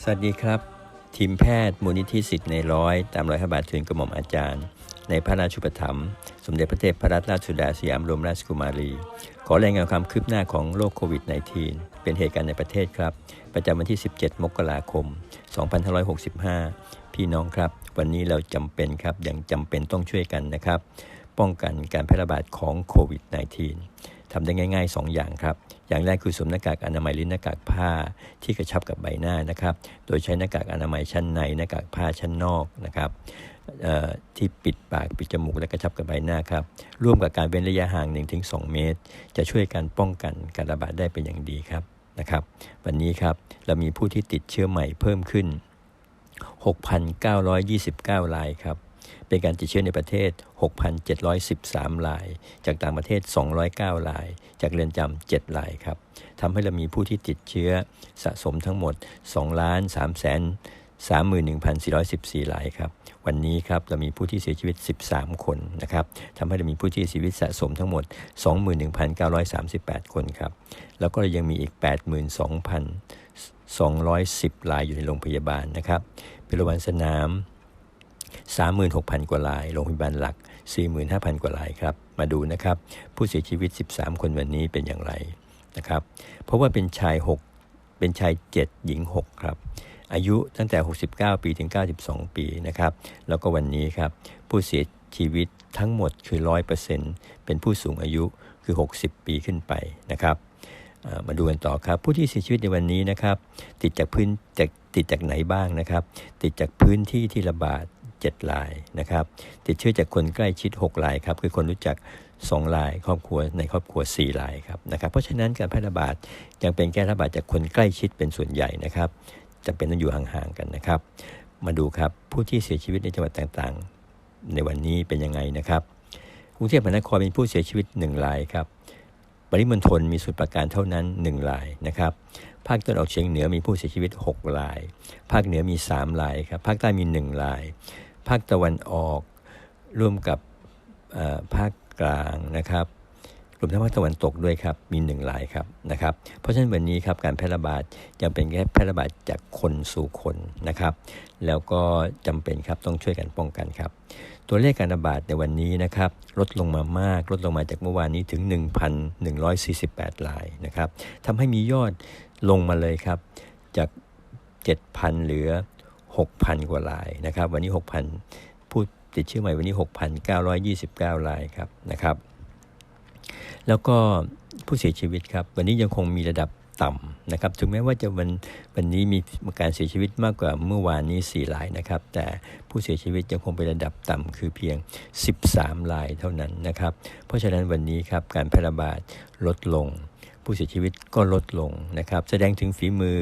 สวัสดีครับ ทีมแพทย์มูลนิธิสิทธิ์ในร้อยตามรอยพระบาททุนกระหม่อมอาจารย์ ในพระราชุปถัมภ์สมเด็จพระเทพรัตนราชสุดาสยามรมราชกุมารี ขอรายงานความคืบหน้าของโรคโควิด -19 เป็นเหตุการณ์ในประเทศครับ ประจำวันที่ 17 มกราคม 2565 พี่น้องครับ วันนี้เราจำเป็นครับยังจำเป็นต้องช่วยกันนะครับ ป้องกันการแพร่ระบาดของโควิด -19 ทำได้ง่าย ๆ 2 อย่างครับ อย่างแรกคือสวมหน้ากากอนามัยหรือหน้ากากผ้าที่กระชับกับใบหน้านะครับ โดยใช้หน้ากากอนามัยชั้นในหน้ากากผ้าชั้นนอกนะครับที่ปิดปากปิดจมูกและกระชับกับใบหน้าครับ ร่วมกับการเว้นระยะห่าง 1-2 เมตร จะช่วยการป้องกันการระบาดได้เป็นอย่างดีครับนะครับวันนี้ครับเรามีผู้ที่ติดเชื้อใหม่เพิ่มขึ้น 6,929รายครับ เป็นการติดเชื้อในประเทศ 6,713ราย จากต่างประเทศ 209ราย จากเรือนจำ7รายครับทำให้เรามีผู้ที่ติดเชื้อสะสมทั้งหมด 2 ล้าน3แสน31,414รายครับ วันนี้ครับเรามีผู้ที่เสียชีวิต 13 คนนะครับทำให้เรามีผู้ที่เสียชีวิตสะสมทั้งหมด 21,938 คนครับ แล้วก็ยังมีอีก 82,210รายอยู่ในโรงพยาบาลนะครับเป็นโรงพยาบาลสนาม 36,000 กว่าราย โรงพยาบาลหลัก 45,000 กว่ารายครับ มาดูนะครับ ผู้เสียชีวิต 13 คนวันนี้เป็นอย่างไรนะครับ เพราะว่าเป็นชาย 6 เป็นชาย 7 หญิง 6 ครับ อายุตั้งแต่ 69 ปีถึง 92 ปีนะครับ แล้วก็วันนี้ครับ ผู้เสียชีวิตทั้งหมดคือ 100%เป็นผู้สูงอายุคือ 60 ปีขึ้นไปนะครับมาดูกันต่อครับ ผู้ที่เสียชีวิตในวันนี้นะครับ ติดจากพื้นจากติดจากไหนบ้างนะครับ ติดจากพื้นที่ที่ระบาด 7รายนะครับติดเชื้อจากคนใกล้ชิด 6รายครับคือคนรู้จัก 2 ราย ครอบครัวในครอบครัว 4 รายครับนะครับเพราะฉะนั้นการแพร่ระบาดยังเป็นแก้ระบาดจากคนใกล้ชิดเป็นส่วนใหญ่นะครับจำเป็นต้องอยู่ห่างๆกันนะครับ มาดูครับผู้ที่เสียชีวิตในจังหวัดต่างๆ ในวันนี้เป็นยังไงนะครับกรุงเทพมหานครมีผู้เสียชีวิต 1 รายครับปริมณฑลมีสุดประการเท่านั้น 1 รายนะครับภาคตะวันออกเฉียงเหนือมีผู้เสียชีวิต 6 ราย ภาคเหนือมี 3 รายครับ ภาคใต้มี 1 ราย ภาคตะวันออก ร่วมกับภาคกลางนะครับรวมทั้งภาคตะวันตกด้วยครับ มีหนึ่งรายครับนะครับ เพราะฉะนั้นวันนี้ครับการแพร่ระบาดยังเป็นแค่แพร่ระบาดจากคนสู่คนนะครับ แล้วก็จำเป็นครับต้องช่วยกันป้องกันครับ ตัวเลขการระบาดในวันนี้นะครับลดลงมามาก ลดลงมาจากเมื่อวานนี้ถึง 1,148รายนะครับทำให้มียอดลงมาเลยครับจาก 7,000 เหลือ 6,000 กว่ารายนะครับ วันนี้ 6,000 ผู้ติดเชื้อใหม่วันนี้ 6,929 รายครับนะครับ แล้วก็ผู้เสียชีวิตครับ วันนี้ยังคงมีระดับต่ำนะครับ ถึงแม้ว่าจะวันวันนี้มีการเสียชีวิตมากกว่าเมื่อวานนี้ 4 รายนะครับ แต่ผู้เสียชีวิตยังคงเป็นระดับต่ำคือเพียง 13 รายเท่านั้นนะครับ เพราะฉะนั้นวันนี้ครับการแพร่ระบาดลดลง ผู้เสียชีวิตก็ลดลงนะครับ แสดงถึงฝีมือ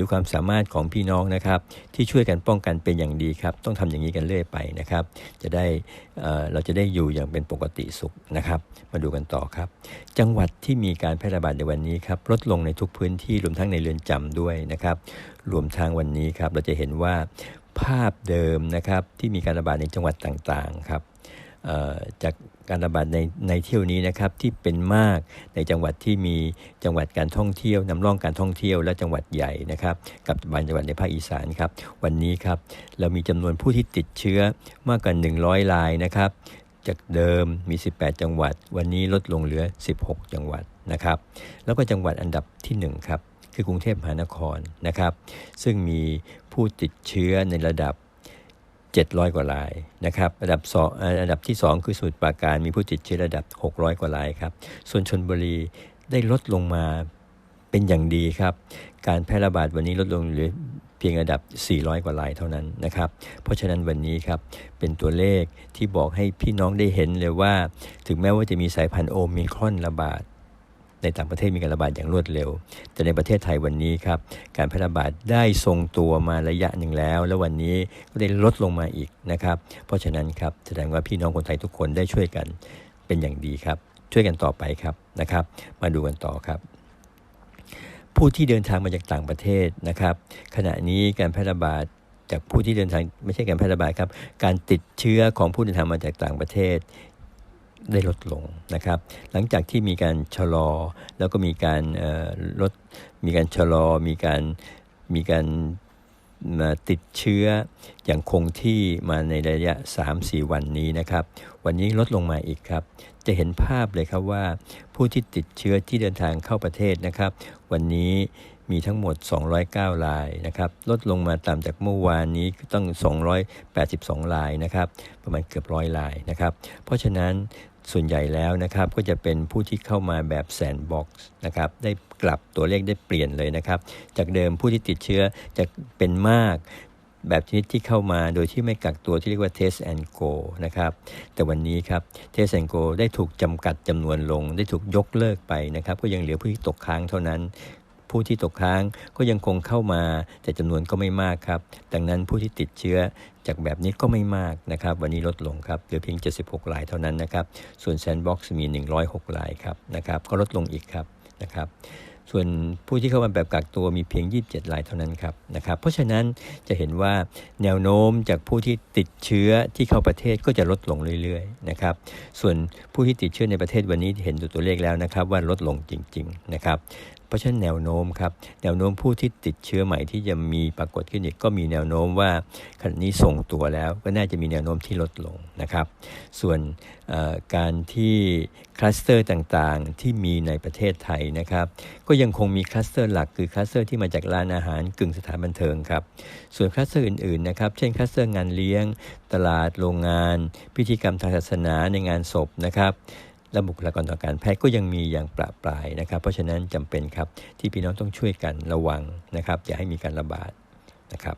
รือความสามารถของพี่น้องนะครับที่ช่วยกันป้องกันเป็นอย่างดีครับ ต้องทำอย่างนี้กันเรื่อยไปนะครับ จะได้เราจะได้อยู่อย่างเป็นปกติสุขนะครับ มาดูกันต่อครับ จังหวัดที่มีการแพร่ระบาดในวันนี้ครับลดลงในทุกพื้นที่รวมทั้งในเรือนจำด้วยนะครับ รวมทางวันนี้ครับเราจะเห็นว่าภาพเดิมนะครับที่มีการระบาดในจังหวัดต่างๆครับ จากการระบาดในในเที่ยวนี้นะครับที่เป็นมากในจังหวัดที่มีจังหวัดการท่องเที่ยวนำร่องการท่องเที่ยวและจังหวัดใหญ่นะครับ กับบางจังหวัดในภาคอีสานครับ วันนี้ครับเรามีจำนวนผู้ที่ติดเชื้อมากกว่า100รายนะครับ จากเดิมมี 18 จังหวัด วันนี้ลดลงเหลือ 16 จังหวัดนะครับ แล้วก็จังหวัดอันดับที่ 1 ครับ คือกรุงเทพมหานครนะครับ ซึ่งมีผู้ติดเชื้อในระดับ 700 กว่ารายนะครับระดับ2ระดับที่ 2 คือสมุทรปราการมีผู้ติดเชื้อระดับ 600 กว่ารายครับส่วนชนบุรีได้ลดลงมาเป็นอย่างดีครับ การแพร่ระบาดวันนี้ลดลงเหลือเพียงระดับ 400 กว่ารายเท่านั้นนะครับ เพราะฉะนั้นวันนี้ครับเป็นตัวเลขที่บอกให้พี่น้องได้เห็นเลยว่า ถึงแม้ว่าจะมีสายพันธุ์โอมิครอนระบาด ในต่างประเทศมีการระบาดอย่างรวดเร็ว แต่ในประเทศไทยวันนี้ครับการแพร่ระบาดได้ทรงตัวมาระยะหนึ่งแล้ว แล้ววันนี้ก็ได้ลดลงมาอีกนะครับ เพราะฉะนั้นครับแสดงว่าพี่น้องคนไทยทุกคนได้ช่วยกันเป็นอย่างดีครับ ช่วยกันต่อไปครับนะครับ มาดูกันต่อครับผู้ที่เดินทางมาจากต่างประเทศนะครับ ขณะนี้การแพร่ระบาดจากผู้ที่เดินทางไม่ใช่การแพร่ระบาดครับ การติดเชื้อของผู้เดินทางมาจากต่างประเทศ ได้ลดลงนะครับ หลังจากที่มีการชะลอ แล้วก็มีการลดมีการชะลอ มีการมีการมาติดเชื้ออย่างคงที่มาในระยะ 3-4 วันนี้นะครับ วันนี้ลดลงมาอีกครับ จะเห็นภาพเลยครับว่า ผู้ที่ติดเชื้อที่เดินทางเข้าประเทศนะครับ วันนี้มีทั้งหมด 209 รายนะครับ ลดลงมาต่ำจากเมื่อวานนี้ต้อง 282 รายนะครับ ประมาณเกือบร้อยรายนะครับ เพราะฉะนั้น ส่วนใหญ่แล้วนะครับก็จะเป็นผู้ที่เข้ามาแบบแซนบ็อกซ์นะครับได้กลับตัวเลขได้เปลี่ยนเลยนะครับ จากเดิมผู้ที่ติดเชื้อจะเป็นมากแบบชนิดที่เข้ามาโดยที่ไม่กักตัวที่เรียกว่า test and go นะครับ แต่วันนี้ครับ test and go ได้ถูกจำกัดจำนวนลง ได้ถูกยกเลิกไปนะครับ ก็ยังเหลือผู้ที่ตกค้างเท่านั้น ผู้ที่ตกค้างก็ยังคงเข้ามา แต่จำนวนก็ไม่มากครับ ดังนั้นผู้ที่ติดเชื้อจากแบบนี้ก็ไม่มากนะครับ วันนี้ลดลงครับเหลือเพียง 76รายเท่านั้นนะครับ ส่วนแซนบ็อกซ์มี 106รายครับนะครับก็ลดลงอีกครับนะครับส่วนผู้ที่เข้ามาแบบกักตัวมีเพียง 27รายเท่านั้นครับนะครับ เพราะฉะนั้นจะเห็นว่าแนวโน้มจากผู้ที่ติดเชื้อที่เข้าประเทศก็จะลดลงเรื่อยๆนะครับ ส่วนผู้ที่ติดเชื้อในประเทศวันนี้เห็นตัวเลขแล้วนะครับ ว่าลดลงจริง ๆนะครับ เพราะฉะนั้นแนวโน้มครับแนวโน้มผู้ที่ติดเชื้อใหม่ที่จะมีปรากฏขึ้นอีกก็มีแนวโน้มว่าขณะนี้ส่งตัวแล้วก็น่าจะมีแนวโน้มที่ลดลงนะครับ ส่วนการที่คลัสเตอร์ต่างๆ ที่มีในประเทศไทยนะครับ ก็ยังคงมีคลัสเตอร์หลักคือคลัสเตอร์ที่มาจากร้านอาหารกึ่งสถานบันเทิงครับส่วนคลัสเตอร์อื่นๆนะครับเช่นคลัสเตอร์งานเลี้ยง ตลาดโรงงาน พิธีกรรมทางศาสนาในงานศพนะครับ และบุคลากรทางการแพทย์ก็ยังมีอย่างประปรายนะครับ เพราะฉะนั้นจำเป็นครับที่พี่น้องต้องช่วยกันระวังนะครับ อย่าให้มีการระบาดนะครับ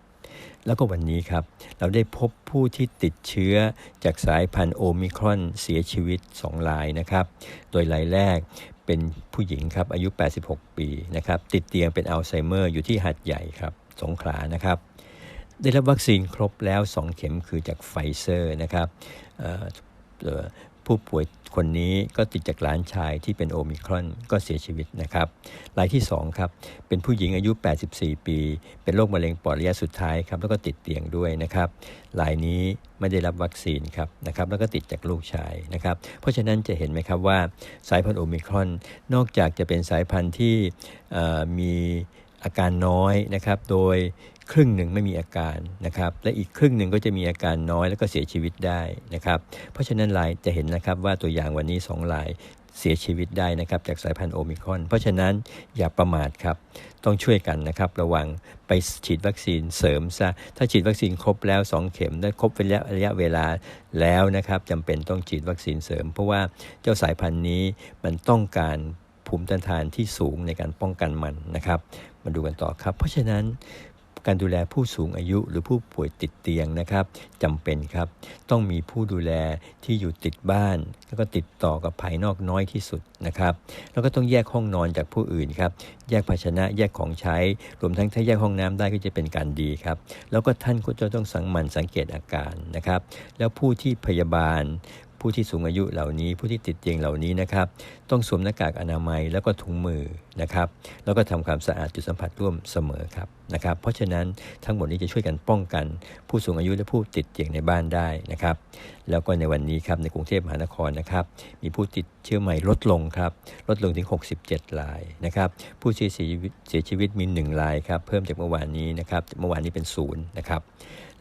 แล้วก็วันนี้ครับเราได้พบผู้ที่ติดเชื้อจากสายพันธุ์โอมิครอนเสียชีวิต 2 รายนะครับ โดยรายแรกเป็นผู้หญิงครับอายุ 86 ปีนะครับติดเตียงเป็นอัลไซเมอร์อยู่ที่หัดใหญ่ครับสงขลานะครับได้รับวัคซีนครบแล้ว 2 เข็มคือจากไฟเซอร์นะครับผู้ป่วย คนนี้ก็ติดจากหลานชายที่เป็นโอมิครอนก็เสียชีวิตนะครับรายที่ 2 ครับ เป็นผู้หญิงอายุ 84 ปี เป็นโรคมะเร็งปอดระยะสุดท้ายครับ แล้วก็ติดเตียงด้วยนะครับรายนี้ไม่ได้รับวัคซีนครับนะครับ แล้วก็ติดจากลูกชายนะครับ เพราะฉะนั้นจะเห็นไหมครับว่าสายพันธุ์โอมิครอน นอกจากจะเป็นสายพันธุ์ที่มี อาการน้อยนะครับ โดยครึ่งหนึ่งไม่มีอาการนะครับ และอีกครึ่งหนึ่งก็จะมีอาการน้อยแล้วก็เสียชีวิตได้นะครับ เพราะฉะนั้นลายจะเห็นนะครับว่าตัวอย่างวันนี้2ลายเสียชีวิตได้นะครับจากสายพันธุ์โอมิครอน เพราะฉะนั้นอย่าประมาทครับ ต้องช่วยกันนะครับ ระวังไปฉีดวัคซีนเสริมซะ ถ้าฉีดวัคซีนครบแล้ว 2 เข็มได้ครบระยะระยะเวลาแล้วนะครับจำเป็นต้องฉีดวัคซีนเสริม เพราะว่าเจ้าสายพันธุ์นี้มันต้องการภูมิต้านทานที่สูงในการป้องกันมันนะครับ มาดูกันต่อครับ เพราะฉะนั้นการดูแลผู้สูงอายุหรือผู้ป่วยติดเตียงนะครับจำเป็นครับ ต้องมีผู้ดูแลที่อยู่ติดบ้าน แล้วก็ติดต่อกับภายนอกน้อยที่สุดนะครับ แล้วก็ต้องแยกห้องนอนจากผู้อื่นครับแยกภาชนะแยกของใช้ รวมทั้งถ้าแยกห้องน้ำได้ก็จะเป็นการดีครับ แล้วก็ท่านก็จะต้องสังมันสังเกตอาการนะครับ แล้วผู้ที่พยาบาล ผู้ที่สูงอายุเหล่านี้ ผู้ที่ติดเตียงเหล่านี้นะครับ ต้องสวมหน้ากากอนามัยแล้วก็ถุงมือนะครับ แล้วก็ทำความสะอาดจุดสัมผัสร่วมเสมอครับนะครับ เพราะฉะนั้นทั้งหมดนี้จะช่วยกันป้องกัน ผู้สูงอายุและผู้ติดเตียงในบ้านได้นะครับ แล้วก็ในวันนี้ครับในกรุงเทพมหานครนะครับ มีผู้ติดเชื้อใหม่ลดลงครับ ลดลงถึง 67รายนะครับ ผู้เสียชีวิตเสียชีวิตมี 1 รายครับ เพิ่มจากเมื่อวานนี้นะครับ เมื่อวานนี้เป็นศูนย์นะครับ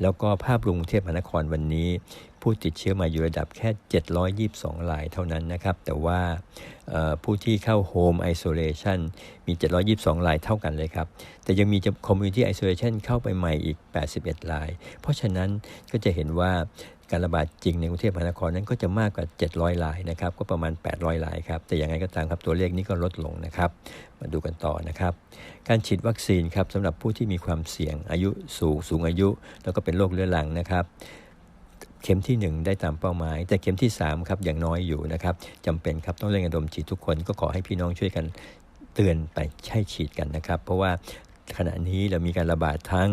แล้วก็ภาพรวมกรุงเทพมหานครวันนี้ ผู้ติดเชื้อมาอยู่ระดับแค่ 722รายเท่านั้นนะครับ แต่ว่าผู้ที่เข้าโฮมไอโซเลชันมี 722รายเท่ากันเลยครับ แต่ยังมีคอมมูนิตี้ไอโซเลชันเข้าไปใหม่อีก 81ราย เพราะฉะนั้นก็จะเห็นว่าการระบาดจริงในกรุงเทพมหานครนั้นก็จะมากกว่า 700รายนะครับ ก็ประมาณ 800รายครับ แต่อย่างไรก็ตามครับตัวเลขนี้ก็ลดลงนะครับ มาดูกันต่อนะครับ การฉีดวัคซีนครับสำหรับผู้ที่มีความเสี่ยงอายุสูงสูงอายุ แล้วก็เป็นโรคเรื้อรังนะครับ เข็มที่ 1 ได้ตามเป้าหมาย แต่เข็มที่ 3 ครับอย่างน้อยอยู่นะครับจำเป็นครับต้องเร่งระดมฉีดทุกคนก็ขอให้พี่น้องช่วยกันเตือนไปใช้ฉีดกันนะครับ เพราะว่าขณะนี้เรามีการระบาดทั้ง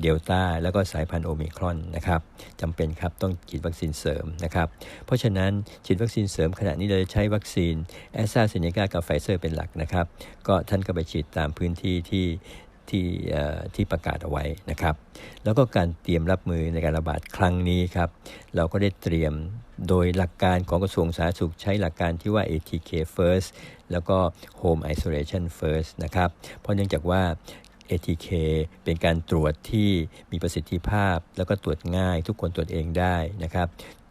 เดลต้าแล้วก็สายพันธุ์โอมิครอนนะครับจำเป็นครับต้องฉีดวัคซีนเสริมนะครับ เพราะฉะนั้นฉีดวัคซีนเสริมขณะนี้เราจะใช้วัคซีนแอสตราเซเนกากับไฟเซอร์เป็นหลักนะครับ ก็ท่านก็ไปฉีดตามพื้นที่ที่ ที่ที่ประกาศเอาไว้นะครับ แล้วก็การเตรียมรับมือในการระบาดครั้งนี้ครับ เราก็ได้เตรียมโดยหลักการของกระทรวงสาธารณสุขใช้หลักการที่ว่า ATK first แล้วก็ Home Isolation first นะครับ เพราะเนื่องจากว่า ATK เป็นการตรวจที่มีประสิทธิภาพ แล้วก็ตรวจง่าย ทุกคนตรวจเองได้นะครับ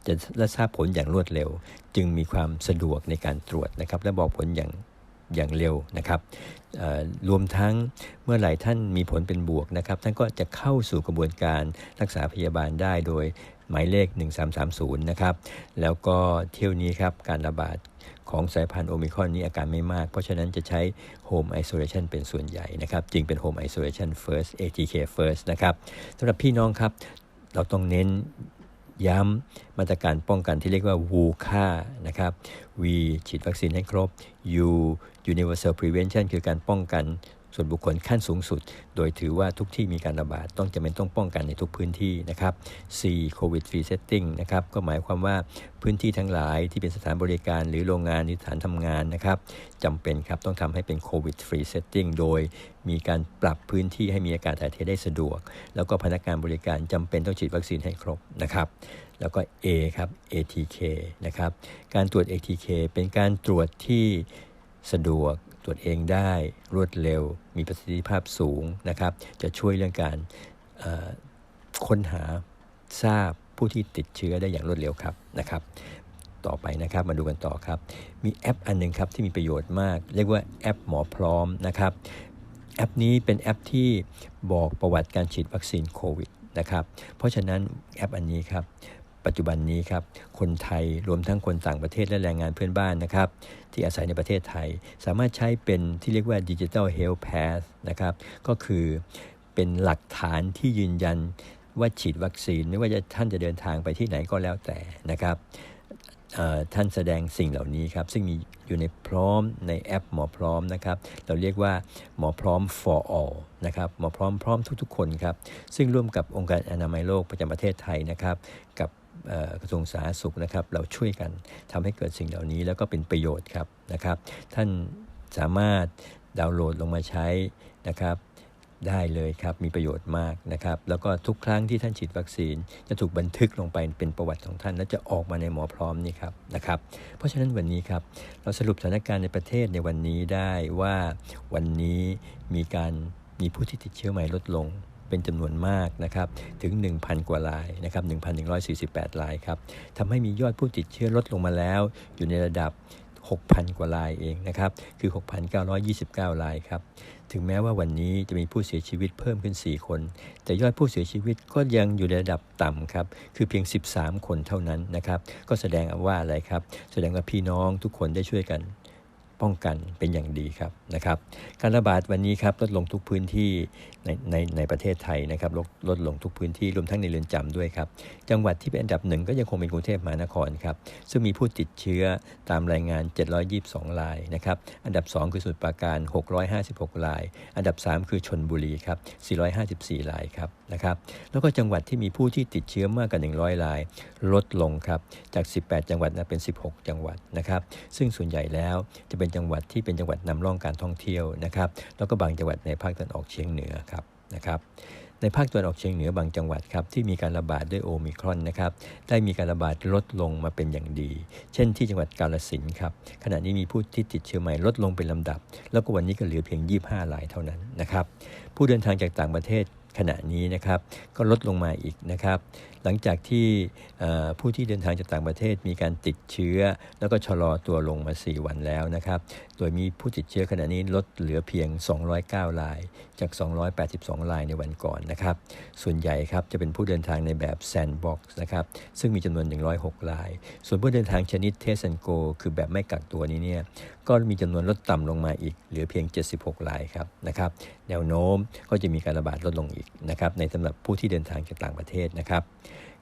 จะและทราบผลอย่างรวดเร็ว จึงมีความสะดวกในการตรวจนะครับ และบอกผลอย่างอย่างเร็วนะครับ รวมทั้งเมื่อไหร่ท่านมีผลเป็นบวกนะครับ ท่านก็จะเข้าสู่กระบวนการรักษาพยาบาลได้โดยหมายเลข 1330 นะครับ แล้วก็เที่ยวนี้ครับ การระบาดของสายพันธุ์โอมิครอนนี้อาการไม่มาก เพราะฉะนั้นจะใช้ Home Isolation เป็นส่วนใหญ่นะครับ จึงเป็น Home Isolation First ATK First นะครับสำหรับพี่น้องครับ เราต้องเน้น ย้ำมาตรการป้องกันที่เรียกว่าวูค่านะครับ V ฉีดวัคซีนให้ครบ U Universal Prevention คือการป้องกัน ส่วนบุคคลขั้นสูงสุด โดยถือว่าทุกที่มีการระบาดต้องจำเป็นต้องป้องกันในทุกพื้นที่นะครับ C COVID free setting นะครับก็หมายความว่าพื้นที่ทั้งหลายที่เป็นสถานบริการหรือโรงงานหรือสถานทำงานนะครับจำเป็นครับต้องทำให้เป็น COVID free setting โดยมีการปรับพื้นที่ให้มีอากาศถ่ายเทได้สะดวก แล้วก็พนักงานบริการจำเป็นต้องฉีดวัคซีนให้ครบนะครับแล้วก็ A ครับ ATK นะครับ การตรวจ ATK เป็นการตรวจที่สะดวก ตรวจเองได้รวดเร็ว มีประสิทธิภาพสูงนะครับ จะช่วยเรื่องการค้นหาทราบผู้ที่ติดเชื้อได้อย่างรวดเร็วครับนะครับ ต่อไปนะครับมาดูกันต่อครับ มีแอปอันนึงครับที่มีประโยชน์มาก เรียกว่าแอปหมอพร้อมนะครับแอปนี้เป็นแอปที่บอกประวัติการฉีดวัคซีนโควิดนะครับเพราะฉะนั้นแอปอันนี้ครับ ปัจจุบันนี้ครับคนไทยรวมทั้งคนต่างประเทศและแรงงานเพื่อนบ้านนะครับที่อาศัยในประเทศไทย สามารถใช้เป็นที่เรียกว่าดิจิทัลเฮลท์แพสนะครับก็คือเป็นหลักฐานที่ยืนยันว่าฉีดวัคซีนไม่ว่าจะท่านจะเดินทางไปที่ไหนก็แล้วแต่นะครับท่านแสดงสิ่งเหล่านี้ครับ ซึ่งมีอยู่ในพร้อมในแอปหมอพร้อมนะครับ เราเรียกว่าหมอพร้อม for all นะครับหมอพร้อมพร้อมทุกๆ คนครับ ซึ่งร่วมกับองค์การอนามัยโลกประจำประเทศไทยนะครับ กับ กระทรวงสาธารณสุขนะครับ เราช่วยกันทำให้เกิดสิ่งเหล่านี้แล้วก็เป็นประโยชน์ครับนะครับ ท่านสามารถดาวน์โหลดลงมาใช้นะครับได้เลยครับ มีประโยชน์มากนะครับ แล้วก็ทุกครั้งที่ท่านฉีดวัคซีน จะถูกบันทึกลงไปเป็นประวัติของท่าน และจะออกมาในหมอพร้อมนี่ครับนะครับ เพราะฉะนั้นวันนี้ครับ เราสรุปสถานการณ์ในประเทศในวันนี้ได้ว่าวันนี้มีการมีผู้ที่ติดเชื้อใหม่ลดลง เป็นจำนวนมากนะครับถึง 1,000 กว่ารายนะครับ1,148 รายครับทำให้มียอดผู้ติดเชื้อลดลงมาแล้ว อยู่ในระดับ 6,000 กว่ารายเองนะครับคือ 6,929 รายครับถึงแม้ว่าวันนี้จะมีผู้เสียชีวิตเพิ่มขึ้น 4 คน แต่ยอดผู้เสียชีวิตก็ยังอยู่ในระดับต่ำครับ คือเพียง 13 คนเท่านั้นนะครับ ก็แสดงว่าอะไรครับ แสดงว่าพี่น้องทุกคนได้ช่วยกันป้องกันเป็นอย่างดีครับ นะครับการระบาดวันนี้ครับลดลงทุกพื้นที่ในในในประเทศไทยนะครับลดลดลงทุกพื้นที่รวมทั้งในเรือนจำด้วยครับจังหวัดที่เป็นอันดับหนึ่งก็ยังคงเป็นกรุงเทพมหานครครับซึ่งมีผู้ติดเชื้อตามรายงาน 722รายนะครับอันดับ 2 คือสุดปราการ 656ราย อันดับ 3 คือชนบุรีครับ454รายครับนะครับแล้วก็จังหวัดที่มีผู้ที่ติดเชื้อมากกว่า100ราย ลดลงครับจาก 18 จังหวัดนะเป็น 16 จังหวัดนะครับซึ่งส่วนใหญ่แล้วจะเป็นจังหวัดที่เป็นจังหวัดนำร่องการท่องเที่ยวนะครับ แล้วก็บางจังหวัดในภาคตะวันออกเฉียงเหนือครับนะครับในภาคตะวันออกเฉียงเหนือบางจังหวัดครับที่มีการระบาดด้วยโอมิครอนนะครับได้มีการระบาดลดลงมาเป็นอย่างดี เช่นที่จังหวัดกาลสินครับขณะนี้มีผู้ที่ติดเชื้อใหม่ลดลงเป็นลำดับ แล้วก็วันนี้ก็เหลือเพียง 25รายเท่านั้นนะครับผู้เดินทางจากต่างประเทศขณะนี้นะครับก็ลดลงมาอีกนะครับ หลังจากที่ผู้ที่เดินทางจากต่างประเทศมีการติดเชื้อ แล้วก็ชะลอตัวลงมา 4 วันแล้วนะครับ ดยมีผู้ติดเชื้อขณะนี้ลดเหลือเพียง 209ราย จาก 282รายในวันก่อนนะครับ ส่วนใหญ่ครับจะเป็นผู้เดินทางในแบบแซนด์บ็อกซ์นะครับ ซึ่งมีจำนวน 106ราย ส่วนผู้เดินทางชนิดเทสันโก คือแบบไม่กักตัวนี้เนี่ยก็มีจำนวนลดต่ำลงมาอีก เหลือเพียง 76รายครับนะครับ แนวโน้มก็จะมีการระบาดลดลงอีกนะครับในสำหรับผู้ที่เดินทางจากต่างประเทศนะครับ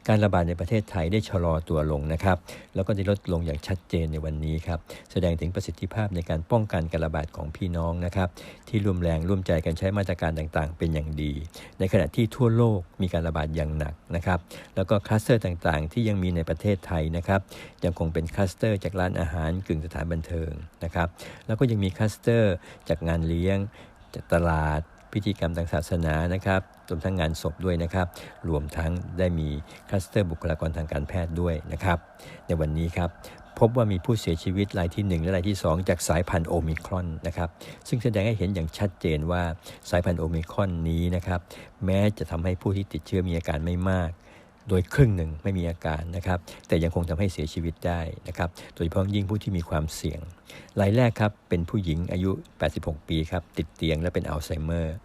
การระบาดในประเทศไทยได้ชะลอตัวลงนะครับ แล้วก็ได้ลดลงอย่างชัดเจนในวันนี้ครับ แสดงถึงประสิทธิภาพในการป้องกันการระบาดของพี่น้องนะครับ ที่ร่วมแรงร่วมใจกันใช้มาตรการต่างๆ เป็นอย่างดี ในขณะที่ทั่วโลกมีการระบาดอย่างหนักนะครับ แล้วก็คลัสเตอร์ต่างๆ ที่ยังมีในประเทศไทยนะครับยังคงเป็นคลัสเตอร์จากร้านอาหารกึ่งสถานบันเทิงนะครับ แล้วก็ยังมีคลัสเตอร์จากงานเลี้ยงจากตลาดพิธีกรรมทางศาสนานะครับ รวมทั้งงานศพด้วยนะครับ รวมทั้งได้มีคลัสเตอร์บุคลากรทางการแพทย์ด้วยนะครับ ในวันนี้ครับพบว่ามีผู้เสียชีวิตรายที่ 1 และรายที่ 2 จากสายพันธุ์โอมิครอนนะครับซึ่งแสดงให้เห็นอย่างชัดเจนว่าสายพันธุ์โอมิครอนนี้นะครับแม้จะทำให้ผู้ที่ติดเชื้อมีอาการไม่มาก โดยครึ่งหนึ่งไม่มีอาการนะครับแต่ยังคงทำให้เสียชีวิตได้นะครับโดยเฉพาะยิ่งผู้ที่มีความเสี่ยงรายแรกครับเป็นผู้หญิงอายุ 86 ปีครับติดเตียงและเป็นอัลไซเมอร์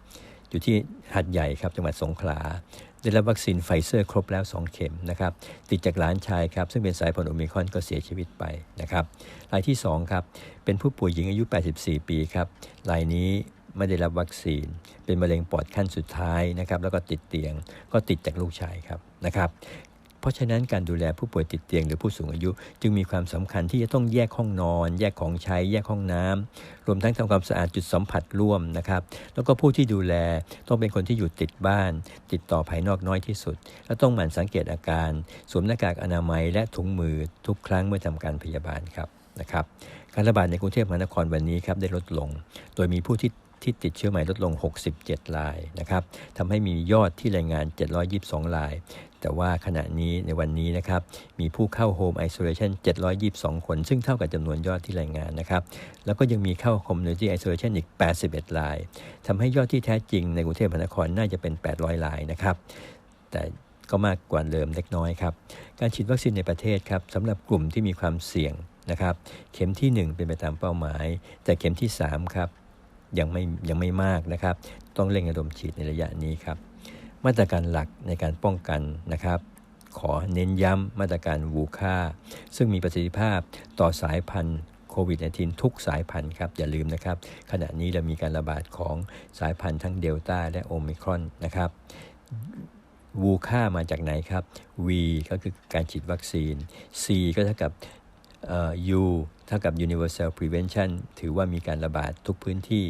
อยู่ที่หัดใหญ่ครับจังหวัดสงขลา ได้รับวัคซีนไฟเซอร์ครบแล้ว 2 เข็มนะครับ ติดจากหลานชายครับ ซึ่งเป็นสายพันธุ์โอมิคอนก็เสียชีวิตไปนะครับรายที่ 2 ครับ เป็นผู้ป่วยหญิงอายุ 84 ปีครับรายนี้ไม่ได้รับวัคซีน เป็นมะเร็งปอดขั้นสุดท้ายนะครับ แล้วก็ติดเตียง ก็ติดจากลูกชายครับนะครับ เพราะฉะนั้นการดูแลผู้ป่วยติดเตียงหรือผู้สูงอายุ จึงมีความสำคัญที่จะต้องแยกห้องนอน แยกของใช้แยกห้องน้ำรวมทั้งทำความสะอาดจุดสัมผัสร่วมนะครับ แล้วก็ผู้ที่ดูแลต้องเป็นคนที่อยู่ติดบ้าน ติดต่อภายนอกน้อยที่สุด และต้องหมั่นสังเกตอาการ สวมหน้ากากอนามัย และถุงมือทุกครั้งเมื่อทำการพยาบาลครับนะครับการระบาดในกรุงเทพมหานครวันนี้ครับได้ลดลง โดยมีผู้ที่ ที่ติดเชื้อใหม่ลดลง 67รายนะครับทำให้มียอดที่รายงาน 722ราย แต่ว่าขณะนี้ในวันนี้นะครับ มีผู้เข้าโฮมไอโซเลชัน722 คน ซึ่งเท่ากับจำนวนยอดที่รายงานนะครับ แล้วก็ยังมีเข้าคอมมูนิตี้ไอโซเลชันอีก 81รายทำให้ยอดที่แท้จริงในกรุงเทพมหานครน่าจะเป็น 800รายนะครับ แต่ก็มากกว่าเดิมเล็กน้อยครับ การฉีดวัคซีนในประเทศครับสำหรับกลุ่มที่มีความเสี่ยงนะครับ เข็มที่ 1 เป็นไปตามเป้าหมาย แต่เข็มที่ 3 ครับ ยังไม่ยังไม่มากนะครับ ต้องเร่งระดมฉีดในระยะนี้ครับ มาตรการหลักในการป้องกันนะครับ ขอเน้นย้ำมาตรการวูค่า ซึ่งมีประสิทธิภาพต่อสายพันธุ์โควิด -19 ทุกสายพันธุ์ครับ อย่าลืมนะครับ ขณะนี้เรามีการระบาดของสายพันธุ์ทั้งเดลต้าและโอมิครอนนะครับวูค่ามาจากไหนครับ V ก็คือการฉีดวัคซีน C ก็เท่ากับ U เท่ากับ universal prevention ถือว่ามีการระบาดทุกพื้นที่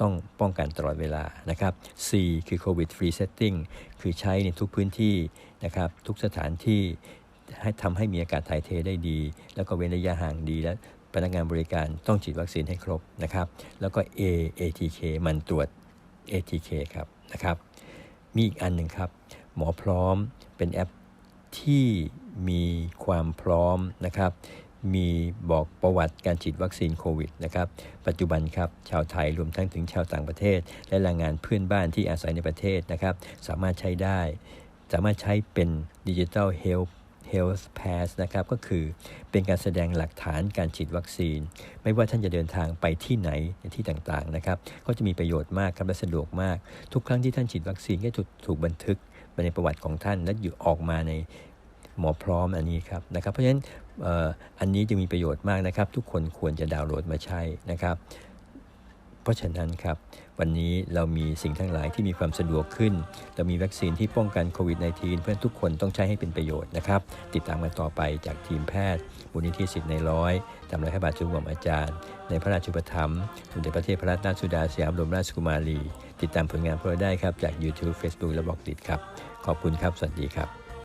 ต้องป้องกันตลอดเวลานะครับ C คือ COVID free setting คือใช้ในทุกพื้นที่นะครับทุกสถานที่ให้ทำให้มีอากาศถ่ายเทได้ดี แล้วก็เว้นระยะห่างดีและพนักงานบริการต้องฉีดวัคซีนให้ครบนะครับ แล้วก็ A ATK มันตรวจ ATK ครับนะครับ มีอีกอันหนึ่งครับ หมอพร้อมเป็นแอปที่มีความพร้อมนะครับ มีบอกประวัติการฉีดวัคซีนโควิดนะครับปัจจุบันครับชาวไทยรวมทั้งถึงชาวต่างประเทศ และแรงงานเพื่อนบ้านที่อาศัยในประเทศนะครับ สามารถใช้ได้ สามารถใช้เป็นดิจิ t a ลเฮล Health Pass นะครับก็คือเป็นการแสดงหลักฐานการฉีดวัคซีน ไม่ว่าท่านจะเดินทางไปที่ไหนในที่ต่างๆนะครับก็จะมีประโยชน์มากครับและสะดวกมาก ทุกครั้งที่ท่านฉีดวัคซีนก็ถูกถูกบันทึกไปในประวัติของท่านและอยู่ออกมาใน หมอพร้อมอันนี้ครับนะครับ เพราะฉะนั้นอันนี้จะมีประโยชน์มากนะครับ ทุกคนควรจะดาวน์โหลดมาใช้นะครับ เพราะฉะนั้นครับ วันนี้เรามีสิ่งทั้งหลายที่มีความสะดวกขึ้น เรามีวัคซีนที่ป้องกันโควิด -19 เพื่อนทุกคนต้องใช้ให้เป็นประโยชน์นะครับ ติดตามกันต่อไปจากทีมแพทย์มูลนิธิสิทธิ์ในร้อยตามรายพระบาทจุลวมอาจารย์ ในพระราชุปถัมภ์สมเด็จพระเทพรัตนราชสุดาสยามบรมราชกุมารี ติดตามผลงานพวกเราได้ครับจาก YouTube Facebook และบล็อกดิครับ ขอบคุณครับ สวัสดีครับ